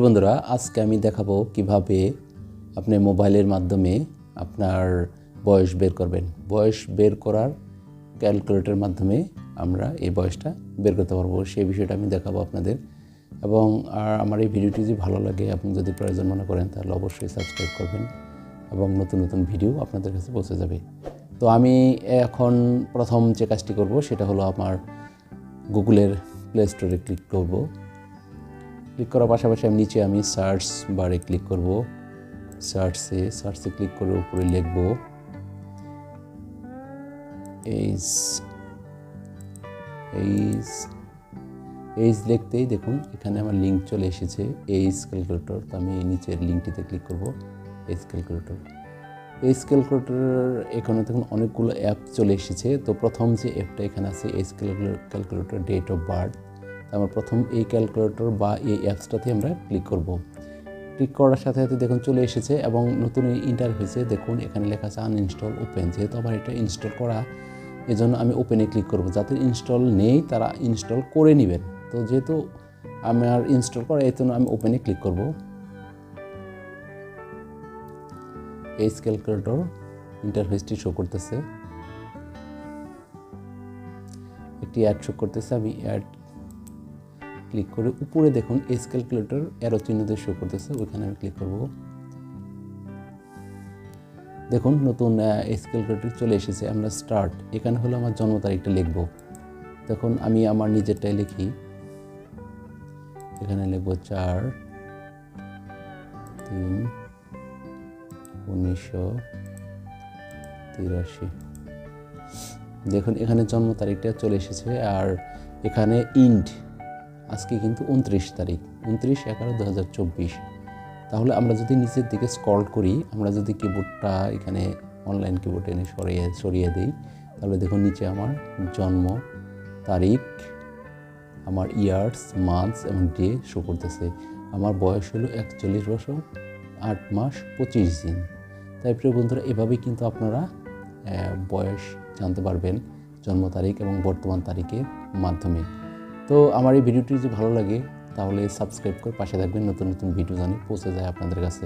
বন্ধুরা, আজকে আমি দেখাবো কীভাবে আপনি মোবাইলের মাধ্যমে আপনার বয়স বের করবেন। বয়স বের করার ক্যালকুলেটরের মাধ্যমে আমরা এই বয়সটা বের করতে পারব। সেই বিষয়টা আমি দেখাবো আপনাদের। এবং আর আমার এই ভিডিওটি যদি ভালো লাগে, আপনি যদি প্রয়োজন মনে করেন, তাহলে অবশ্যই সাবস্ক্রাইব করবেন এবং নতুন নতুন ভিডিও আপনাদের কাছে পৌঁছে যাবে। তো আমি এখন প্রথম যে কাজটি করব, সেটা হলো আমার গুগলের প্লে স্টোরে ক্লিক করব। ক্লিক করার পাশাপাশি আমি নিচে আমি সার্চ বারে ক্লিক করব। সার্চে সার্চে ক্লিক করে উপরে লিখব। এইচ এইচ এইচ লিখতেই দেখুন, এখানে আমার লিঙ্ক চলে এসেছে এইচ ক্যালকুলেটর তো আমি নিচের লিঙ্কটিতে ক্লিক করব এইচ ক্যালকুলেটর এইচ ক্যালকুলেটর এখানে দেখুন অনেকগুলো অ্যাপ চলে এসেছে। তো প্রথম যে অ্যাপটা এখানে আছে H calculator date of birth আমরা প্রথম এই ক্যালকুলেটর বা এই অ্যাপসটাতে আমরা ক্লিক করব। ক্লিক করার সাথে সাথে দেখুন চলে এসেছে এবং নতুন ইন্টারফেসে দেখুন এখানে লেখা আছে আনইনস্টল ওপেন যেহেতু আমার এটা ইনস্টল করা, এজন্য আমি ওপেনে ক্লিক করব। যাদের ইনস্টল নেই, তারা ইনস্টল করে নেবেন। তো যেহেতু আমার ইনস্টল করা, এই জন্য আমি ওপেনে ক্লিক করব। এই ক্যালকুলেটর ইন্টারফেসটি শো করতেছে। একটি অ্যাড শো করতেছে, আমি অ্যাড ক্লিক করে উপরে দেখুন এস ক্যালকুলেটর অ্যারো চিহ্ন দিয়ে শো করতেছে, ওইখানে আমি ক্লিক করব। দেখুন নতুন এস ক্যালকুলেটর চলে এসেছে, আমরা স্টার্ট এখানে হলো আমার জন্ম তারিখটা লিখব। দেখুন আমি আমার নিজেরটাই লিখি। এখানে লিখব চার, তিন, উনিশশো তিরাশি। দেখুন এখানে জন্ম তারিখটা চলে এসেছে, আর এখানে ইন্ড আজকে কিন্তু উনত্রিশ তারিখ, উনত্রিশ এগারো দু হাজার চব্বিশ। তাহলে আমরা যদি নিচের দিকে স্ক্রল করি, আমরা যদি কিবোর্ডটা এখানে অনলাইন কিবোর্ড এনে সরিয়ে সরিয়ে দিই, তাহলে দেখুন নিচে আমার জন্ম, তারিখ, আমার ইয়ার্স মান্থস এবং ডে শো করতেছে। আমার বয়স হলো একচল্লিশ বছর, আট মাস, পঁচিশ দিন। তাই প্রিয় বন্ধুরা, এভাবেই কিন্তু আপনারা বয়স জানতে পারবেন, জন্ম তারিখ এবং বর্তমান তারিখের মাধ্যমে। তো আমার এই ভিডিওটি যদি ভালো লাগে, তাহলে সাবস্ক্রাইব করে পাশে থাকবেন। নতুন নতুন ভিডিও জানি পৌঁছে যায় আপনাদের কাছে।